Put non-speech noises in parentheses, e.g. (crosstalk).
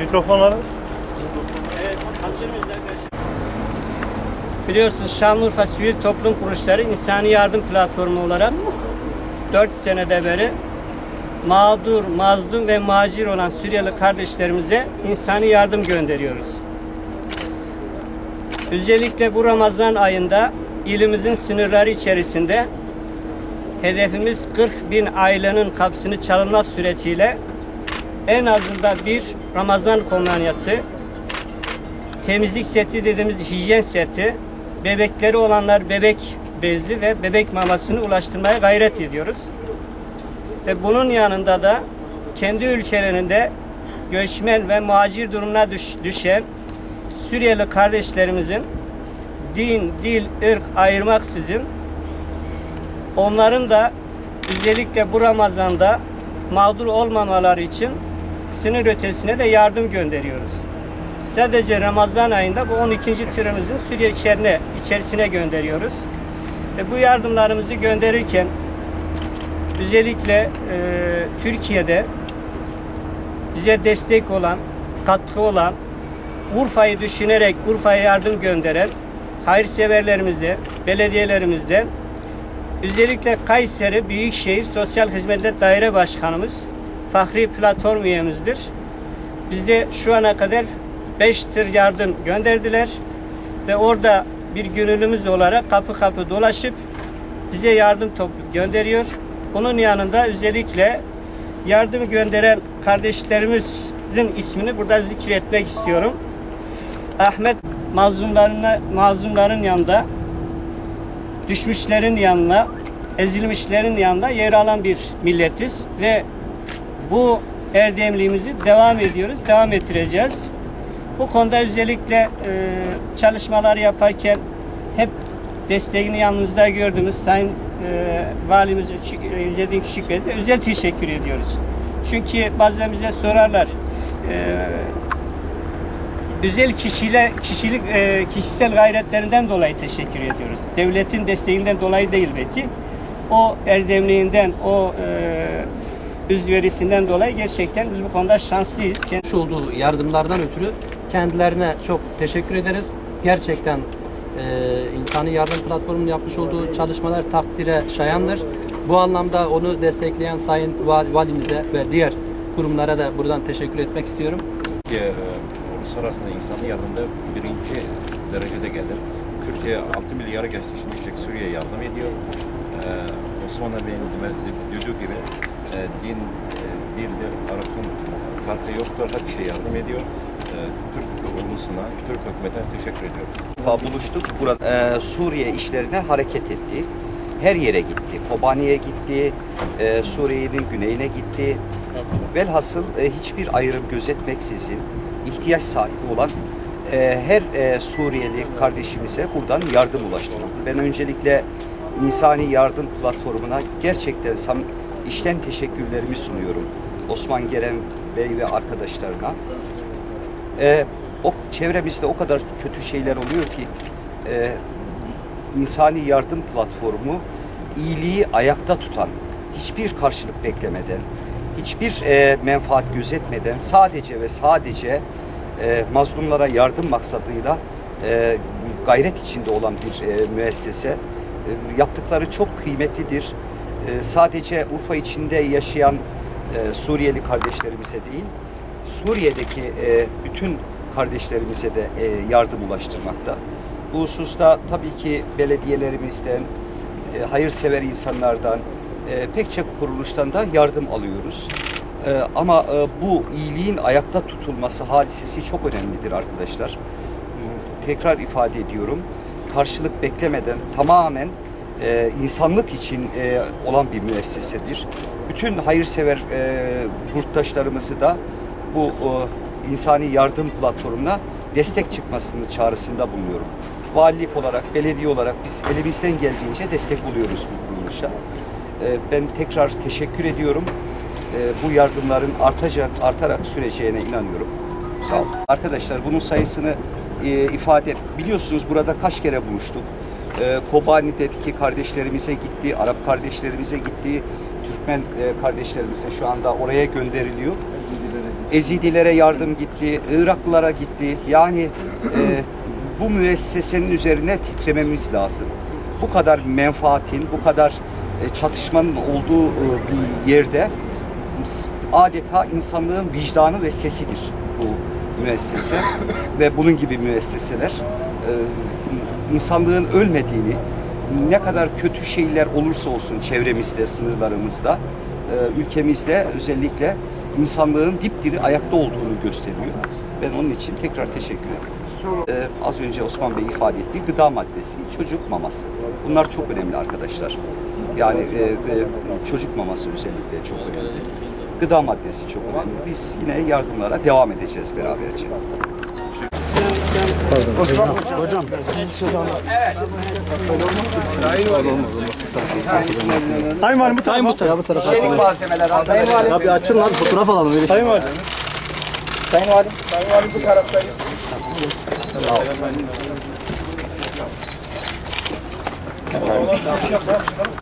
Mikrofonları. Biliyorsunuz Şanlıurfa Sivil Toplum Kuruluşları İnsani Yardım Platformu olarak 4 senede beri mağdur, mazlum ve macir olan Suriyeli kardeşlerimize insani yardım gönderiyoruz. Özellikle bu Ramazan ayında ilimizin sınırları içerisinde hedefimiz 40 bin ailenin kapısını çalınmak suretiyle en azından bir Ramazan kolonyası, temizlik seti dediğimiz hijyen seti, bebekleri olanlar bebek bezi ve bebek mamasını ulaştırmaya gayret ediyoruz. Ve bunun yanında da kendi ülkelerinde göçmen ve muhacir durumuna düş- düşen Suriyeli kardeşlerimizin din, dil, ırk ayırmaksızın onların da özellikle bu Ramazan'da mağdur olmamaları için sınır ötesine de yardım gönderiyoruz. Sadece Ramazan ayında bu 12. tırımızın Suriye içerisine, içerisine gönderiyoruz. Ve bu yardımlarımızı gönderirken özellikle e, Türkiye'de bize destek olan, katkı olan, Urfa'yı düşünerek Urfa'ya yardım gönderen hayırseverlerimizde, belediyelerimizde özellikle Kayseri Büyükşehir Sosyal Hizmetler Daire Başkanımız Fahri Platform üyemizdir. Bize şu ana kadar 5 tır yardım gönderdiler ve orada bir gönüllümüz olarak kapı kapı dolaşıp bize yardım topu gönderiyor. Bunun yanında özellikle yardım gönderen kardeşlerimizin ismini burada zikretmek istiyorum. Ahmet mazlumlarına, mazlumların yanında, düşmüşlerin yanına, ezilmişlerin yanında yer alan bir milletiz ve bu erdemliğimizi devam ediyoruz, devam ettireceğiz. Bu konuda özellikle e, çalışmalar yaparken hep desteğini yanımızda gördüğümüz Sayın e, Valimiz İzzettin Küçükbey'e özel teşekkür ediyoruz. Çünkü bazen bize sorarlar e, özel kişiyle kişilik e, kişisel gayretlerinden dolayı teşekkür ediyoruz. Devletin desteğinden dolayı değil belki. O erdemliğinden, o e, özverisinden dolayı gerçekten biz bu konuda şanslıyız. Kend- yapmış olduğu yardımlardan ötürü kendilerine çok teşekkür ederiz. Gerçekten e, İnsani Yardım Platformu'nun yapmış olduğu çalışmalar takdire şayandır. Bu anlamda onu destekleyen Sayın Val- Valimize ve diğer kurumlara da buradan teşekkür etmek istiyorum. Türkiye uluslararası insani yardımda birinci derecede gelir. Türkiye 6 milyara geçmiştik Suriye'ye yardım ediyor. Ee, Osman Bey'in de- dediği gibi e, din, e, dilde, ırkın farkı yoktur. Her kişiye yardım ediyor. Ee, Türk ulusuna, Türk hükümetine teşekkür ediyoruz. buluştuk. Burada e, Suriye işlerine hareket etti. Her yere gitti. Kobani'ye gitti, e, Suriye'nin güneyine gitti. Velhasıl e, hiçbir ayrım gözetmeksizin ihtiyaç sahibi olan e, her e, Suriyeli kardeşimize buradan yardım ulaştırıldı. Ben öncelikle İnsani Yardım Platformu'na gerçekten sam işten teşekkürlerimi sunuyorum. Osman Geren Bey ve arkadaşlarına. Ee, o çevremizde o kadar kötü şeyler oluyor ki e, insani yardım platformu iyiliği ayakta tutan, hiçbir karşılık beklemeden, hiçbir e, menfaat gözetmeden sadece ve sadece e, mazlumlara yardım maksadıyla e, gayret içinde olan bir e, müessese. E, yaptıkları çok kıymetlidir. E, sadece Urfa içinde yaşayan e, Suriyeli kardeşlerimize değil, Suriye'deki e, bütün kardeşlerimize de e, yardım ulaştırmakta. Bu hususta tabii ki belediyelerimizden, e, hayırsever insanlardan, e, pek çok kuruluştan da yardım alıyoruz. E, ama e, bu iyiliğin ayakta tutulması hadisesi çok önemlidir arkadaşlar. Tekrar ifade ediyorum. Karşılık beklemeden tamamen e, insanlık için e, olan bir müessesedir. Bütün hayırsever e, da bu e, insani yardım platformuna destek çıkmasını çağrısında bulunuyorum. Valilik olarak, belediye olarak biz elimizden geldiğince destek oluyoruz bu kuruluşa. E, ben tekrar teşekkür ediyorum. E, bu yardımların artacak, artarak süreceğine inanıyorum. Sağ olun. Arkadaşlar bunun sayısını e, ifade biliyorsunuz burada kaç kere buluştuk. E, Kobani'deki kardeşlerimize gitti, Arap kardeşlerimize gitti, Türkmen e, kardeşlerimiz de şu anda oraya gönderiliyor. Ezidilere yardım gitti, Iraklılara gitti. Yani e, bu müessesenin üzerine titrememiz lazım. Bu kadar menfaatin, bu kadar çatışmanın olduğu e, bir yerde adeta insanlığın vicdanı ve sesidir bu müessese (coughs) ve bunun gibi müesseseler. E, insanlığın ölmediğini, ne kadar kötü şeyler olursa olsun çevremizde, sınırlarımızda, e, ülkemizde özellikle insanlığın dipdiri ayakta olduğunu gösteriyor. Ben onun için tekrar teşekkür ederim. Ee, az önce Osman Bey ifade ettiği gıda maddesi, çocuk maması. Bunlar çok önemli arkadaşlar. Yani e, e, çocuk maması özellikle çok önemli. Gıda maddesi çok önemli. Biz yine yardımlara devam edeceğiz beraberce. Sayın Valim bu tarafa. Sayın bu tarafa. Bu tarafa. Yeni malzemeler Sayın Abi açın lan fotoğraf alalım. Öyle. Sayın Valim. Sayın Valim. Sayın Valim bu taraftayız.